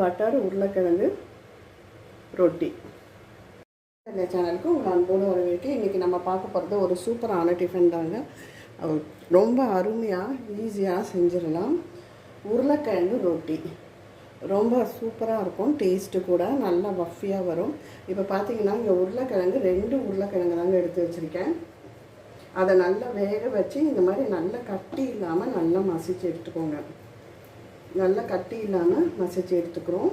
Butter உருளைக்கிழங்கு ரொட்டி. இந்த சேனலுக்கு உங்கள் அன்போடு வரவேற்கு இன்றைக்கி நம்ம பார்க்க போகிறது ஒரு சூப்பரான டிஃபன் தாங்க. ரொம்ப அருமையாக ஈஸியாக செஞ்சிடலாம். உருளைக்கிழங்கு ரொட்டி. ரொம்ப சூப்பராக இருக்கும். டேஸ்ட்டு கூட நல்லா வஃபியாக வரும். இப்போ பார்த்தீங்கன்னா இங்கே உருளைக்கிழங்கு ரெண்டு உருளைக்கிழங்கு தாங்க எடுத்து வச்சுருக்கேன். அதை நல்லா வேக வச்சு இந்த மாதிரி நல்லா கட்டி இல்லாமல் நல்லா மசிச்சு எடுத்துக்கோங்க. நல்லா கட்டி இல்லாமல் மசிச்சு எடுத்துக்கிறோம்.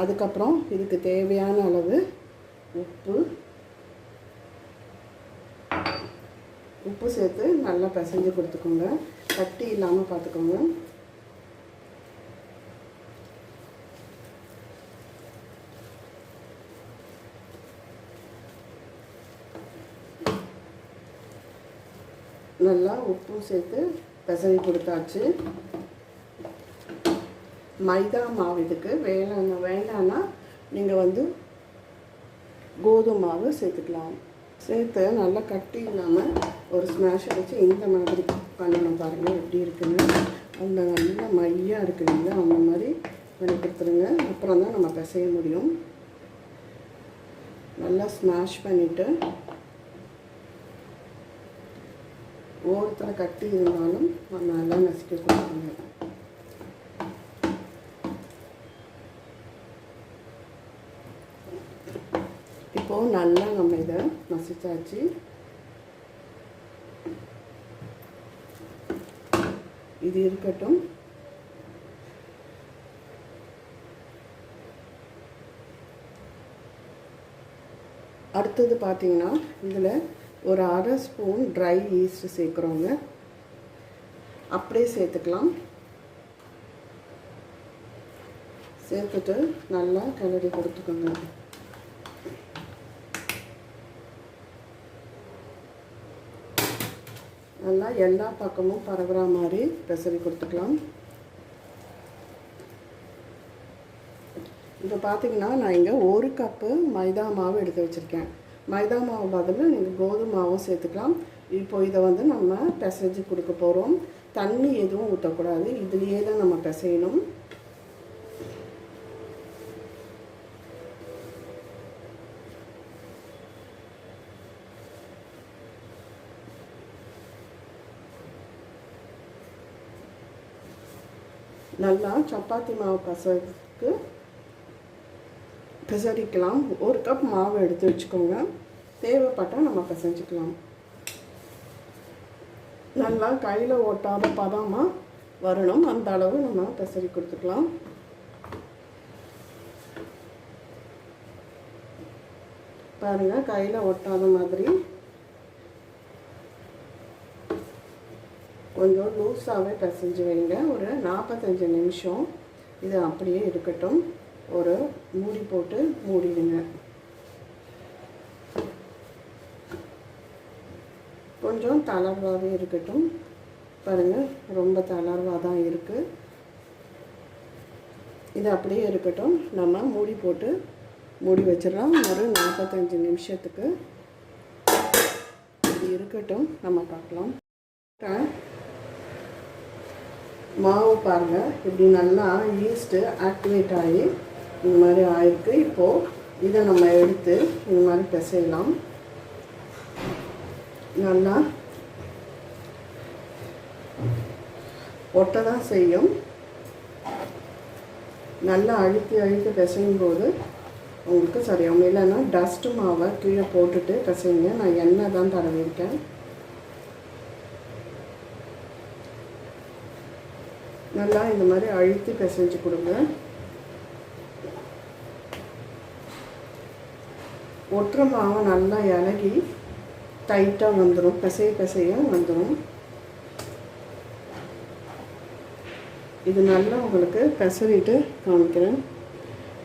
அதுக்கப்புறம் இதுக்கு தேவையான அளவு உப்பு. உப்பு சேர்த்து நல்லா பிசைஞ்சு கொடுத்துக்கோங்க. கட்டி இல்லாமல் பார்த்துக்கோங்க. நல்லா உப்பும் சேர்த்து பிசைஞ்சு கொடுத்தாச்சு. மைதா மாவு இதுக்கு. வேணாம் வேண்டான்னா நீங்கள் வந்து கோதுமை மாவு சேர்த்துக்கலாம். சேர்த்து நல்லா கட்டி இல்லாமல் ஒரு ஸ்மாஷை அடித்து இந்த மாதிரி பண்ணணும் பாருங்கள் எப்படி இருக்குன்னு. அந்த நல்லா மையாக இருக்குதுங்க அந்த மாதிரி பண்ணி கொடுத்துருங்க. அப்புறம் தான் நம்ம பிசைய முடியும். நல்லா ஸ்மாஷ் பண்ணிவிட்டு ஓரத்தில் கட்டி இருந்தாலும் நல்லா நசிக்க கொடுத்துருங்க. இப்போது நல்லா நம்ம இதை மசிச்சாச்சு. இது இருக்கட்டும். அடுத்தது பார்த்தீங்கன்னா இதில் ஒரு அரை ஸ்பூன் ட்ரை ஈஸ்ட் சேர்க்குறோங்க. அப்படியே சேர்த்துக்கலாம். சேர்த்துட்டு நல்லா கிளறி கொடுத்துக்கோங்க. நல்லா எல்லா பக்கமும் பரவுற மாதிரி பெசரி கொடுத்துக்கலாம். இப்போ பார்த்தீங்கன்னா நான் இங்கே ஒரு கப்பு மைதா மாவு எடுத்து வச்சுருக்கேன். மைதா மாவு பதில் நீங்கள் கோதுமை மாவும் சேர்த்துக்கலாம். இப்போ இதை வந்து நம்ம பிசைஞ்சு கொடுக்க போகிறோம் தண்ணி எதுவும் ஊற்றக்கூடாது இதுலேயே தான் நம்ம பிசையணும். நல்லா சப்பாத்தி மாவு பசக்கு பிசறிக்கலாம் ஒரு கப் மாவு எடுத்து வச்சுக்கோங்க. தேவைப்பட்டால் நம்ம பிசைஞ்சிக்கலாம். நல்லா கையில் ஓட்டாத பதமாக வரணும். அந்த அளவு நம்ம பிசறி கொடுத்துக்கலாம். பாருங்கள் கையில் ஒட்டாத மாதிரி கொஞ்சம் லூஸாகவே பிசைஞ்சு வைங்க. ஒரு நாற்பத்தஞ்சு நிமிஷம் இது அப்படியே இருக்கட்டும். ஒரு மூடி போட்டு மூடிடுங்க. கொஞ்சம் தளர்வாகவே இருக்கட்டும். பாருங்கள் ரொம்ப தளர்வாக தான் இருக்குது இது அப்படியே இருக்கட்டும். நம்ம மூடி போட்டு மூடி வச்சிடலாம். ஒரு நாற்பத்தஞ்சு நிமிஷத்துக்கு. இது இருக்கட்டும். நம்ம பார்க்கலாம். மாவு பாருங்கள் இப்படி நல்லா ஈஸ்ட்டு ஆக்டிவேட் ஆகி இந்த மாதிரி ஆயிருக்கு. இப்போது இதை நம்ம எடுத்து இந்த மாதிரி பிசையலாம். நல்லா ஒட்ட தான் செய்யும். நல்லா அழுத்தி அழுத்தி பிசையும் போது உங்களுக்கு சரியாகும். இல்லைன்னா டஸ்ட்டு மாவை கீழே போட்டுட்டு பிசைங்க நான் எண்ணெய் தான் தடவிருக்கேன் நல்லா இந்த மாதிரி அழுத்தி பிசைஞ்சு கொடுங்க. ஒற்றை மாவு நல்லா இலகி டைட்டாக வந்துடும் பிசைய பிசைய வந்துடும் இது நல்லா உங்களுக்கு பிசறிட்டு காமிக்கிறேன்.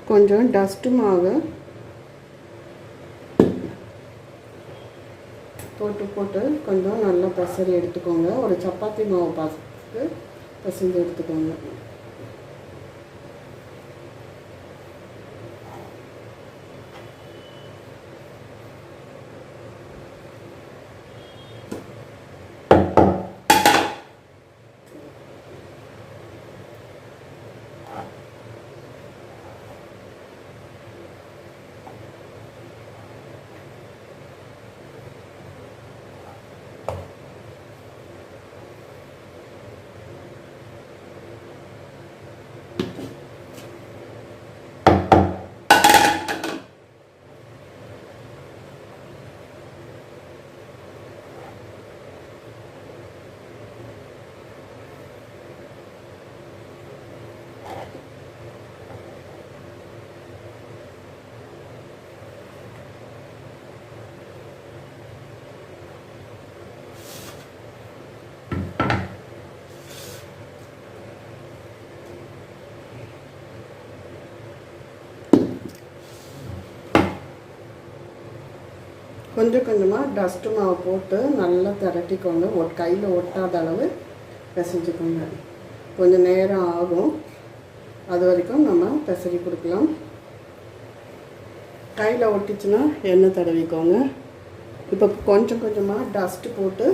கொஞ்சம் டஸ்ட்டு மாவு போட்டு போட்டு கொஞ்சம் நல்லா பிசறி எடுத்துக்கோங்க. ஒரு சப்பாத்தி மாவு பார்த்து 住んでるところに。கொஞ்சம் கொஞ்சமாக டஸ்ட்டு மாவு போட்டு நல்லா திரட்டிக்கோங்க. ஒரு கையில் ஒட்டாத அளவு பிசைஞ்சுக்கோங்க. கொஞ்சம் நேரம் ஆகும். அது வரைக்கும் நம்ம பிசறி கொடுக்கலாம். கையில் ஒட்டிச்சுன்னா எண்ணெய் தடவிக்கோங்க. இப்போ கொஞ்சம் கொஞ்சமாக டஸ்ட்டு போட்டு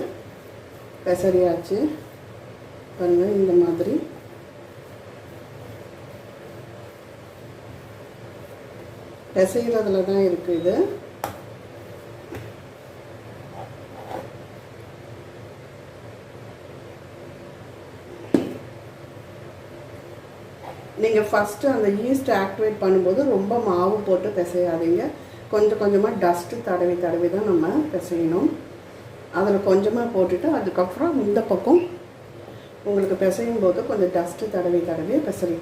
பெசரியாச்சு பாருங்கள் இந்த மாதிரி. பிசைகிறதுல தான் இருக்குது இது. நீங்கள் ஃபஸ்ட்டு அந்த ஈஸ்ட் ஆக்டிவேட் பண்ணும்போது ரொம்ப மாவு போட்டு பிசையாதீங்க. கொஞ்சம் கொஞ்சமாக டஸ்ட்டு தடவி தடவி தான் நம்ம பிசையணும். அதில் கொஞ்சமாக போட்டுட்டு அதுக்கப்புறம் இந்த பக்கம் உங்களுக்கு பிசையும் போது கொஞ்சம் டஸ்ட்டு தடவி தடவி பிசறி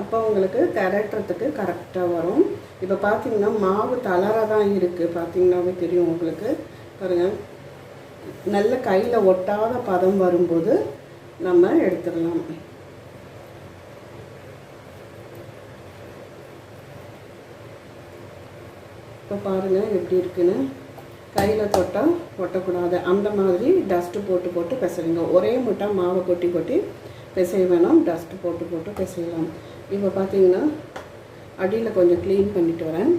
அப்போ உங்களுக்கு திரட்டுறதுக்கு கரெக்டாக வரும். இப்போ பார்த்தீங்கன்னா மாவு தளர தான் இருக்குது பார்த்தீங்கன்னாவே தெரியும் உங்களுக்கு. பாருங்கள் நல்ல கையில் ஒட்டாத பதம் வரும்போது நம்ம எடுத்துடலாம். இப்போ பாருங்கள் எப்படி இருக்குன்னு. கையில் தொட்டால் ஒட்டக்கூடாது. அந்த மாதிரி டஸ்ட்டு போட்டு போட்டு பிசைங்க ஒரே முட்டை மாவை கொட்டி கொட்டி பிசைய வேணாம். டஸ்ட்டு போட்டு போட்டு பிசையலாம். இப்போ பார்த்தீங்கன்னா அடியில் கொஞ்சம் க்ளீன் பண்ணிட்டு வரேன்.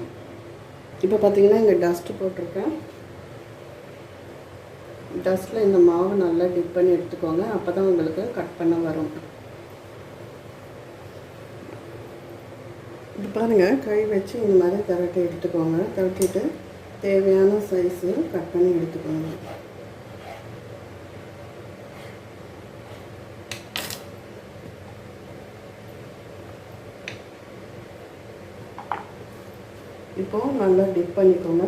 இப்போ பார்த்தீங்கன்னா இங்கே டஸ்ட்டு போட்டிருக்கேன். டஸ்ட்டில் இந்த மாவு நல்லா டிப் பண்ணி எடுத்துக்கோங்க. அப்போ தான் உங்களுக்கு கட் பண்ண வரும். இது பாருங்கள் கை வச்சு இந்த மாதிரி திரட்டி எடுத்துக்கோங்க. திரட்டிட்டு தேவையான சைஸு கட் பண்ணி எடுத்துக்கோங்க. இப்போ நல்லா டிப் பண்ணிக்கோங்க.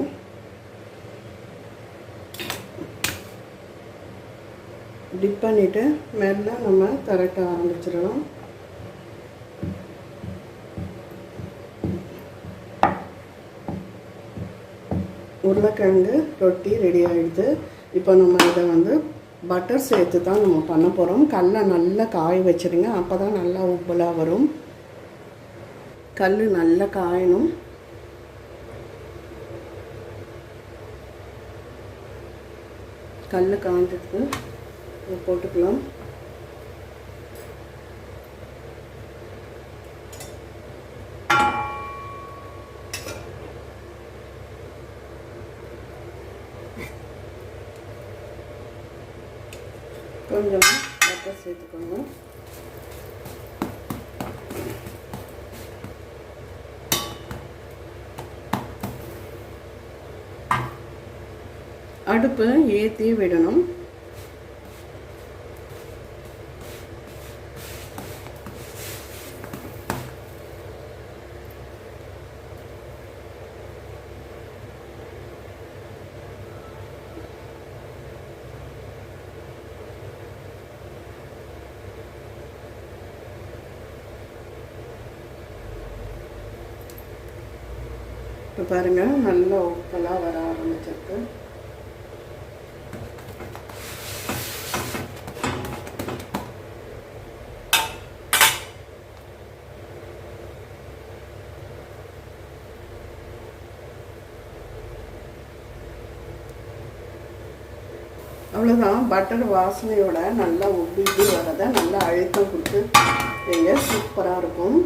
டிப் பண்ணிவிட்டு மெல்ல நம்ம திரட்ட ஆரம்பிச்சிடலாம். உருளைக்கிழங்கு ரொட்டி ரெடி ஆகிடுது இப்போ நம்ம இதை வந்து பட்டர் சேர்த்து தான் நம்ம பண்ண போகிறோம் கல்லை நல்லா காய வச்சுருங்க. அப்போ தான் நல்லா உப்பலாக வரும். கல் நல்லா காயணும். கல் காய்ஞ்சதுக்கு போட்டுக்கலாம். கொஞ்சம் பட்டர் சேர்த்துக்கோங்க. அடுப்பு ஏற்றி விடணும். இப்போ பாருங்கள் நல்லா உப்பெல்லாம் வர ஆரம்பிச்சிருக்கு. அவ்வளோதான் பட்டர் வாசனையோட நல்லா உப்பிட்டு வரதை நல்லா அழுத்தம் கொடுத்து செய்ய சூப்பராக இருக்கும்.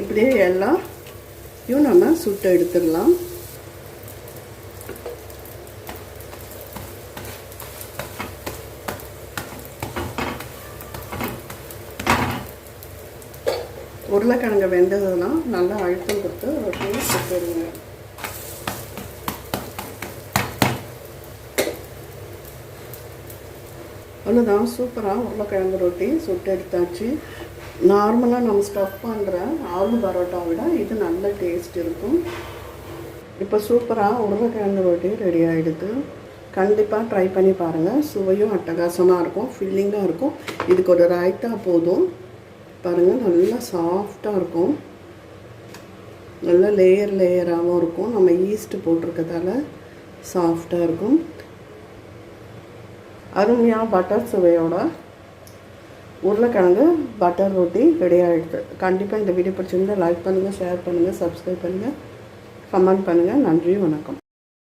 இப்படியே எல்லாத்தையும் நம்ம சுட்டு எடுத்துடலாம். உருளைக்கிழங்கு வெந்ததுலாம் நல்லா அழுத்தம் கொடுத்து ரொட்டியை அவ்வளோதான் சூப்பராக உருளைக்கிழங்கு ரொட்டி சுட்டு எடுத்தாச்சு. நார்மலாக நம்ம ஸ்டஃப் பண்ணுற ஆலு பரோட்டா விட இது நல்ல டேஸ்ட் இருக்கும். இப்போ சூப்பராக உருளைக்கிழங்கு ரொட்டி ரெடி ஆகிடுது கண்டிப்பாக ட்ரை பண்ணி பாருங்கள் சுவையும் அட்டகாசமாக இருக்கும் ஃபில்லிங்காக இருக்கும். இதுக்கு ஒரு ரைத்தா போதும். பாருங்கள் நல்லா சாஃப்டாக இருக்கும். நல்லா லேயர் லேயராகவும் இருக்கும். நம்ம ஈஸ்ட்டு போட்டிருக்கதால சாஃப்டாக இருக்கும். அருமையாக பட்டர் சுவையோட உருளைக்கிழங்கு பட்டர் ரொட்டி ரெடி ஆகிடுது கண்டிப்பாக இந்த வீடியோ பிடிச்சிருந்தால் லைக் பண்ணுங்கள் ஷேர் பண்ணுங்கள் சப்ஸ்கிரைப் பண்ணுங்கள் கமெண்ட் பண்ணுங்கள் நன்றி வணக்கம்.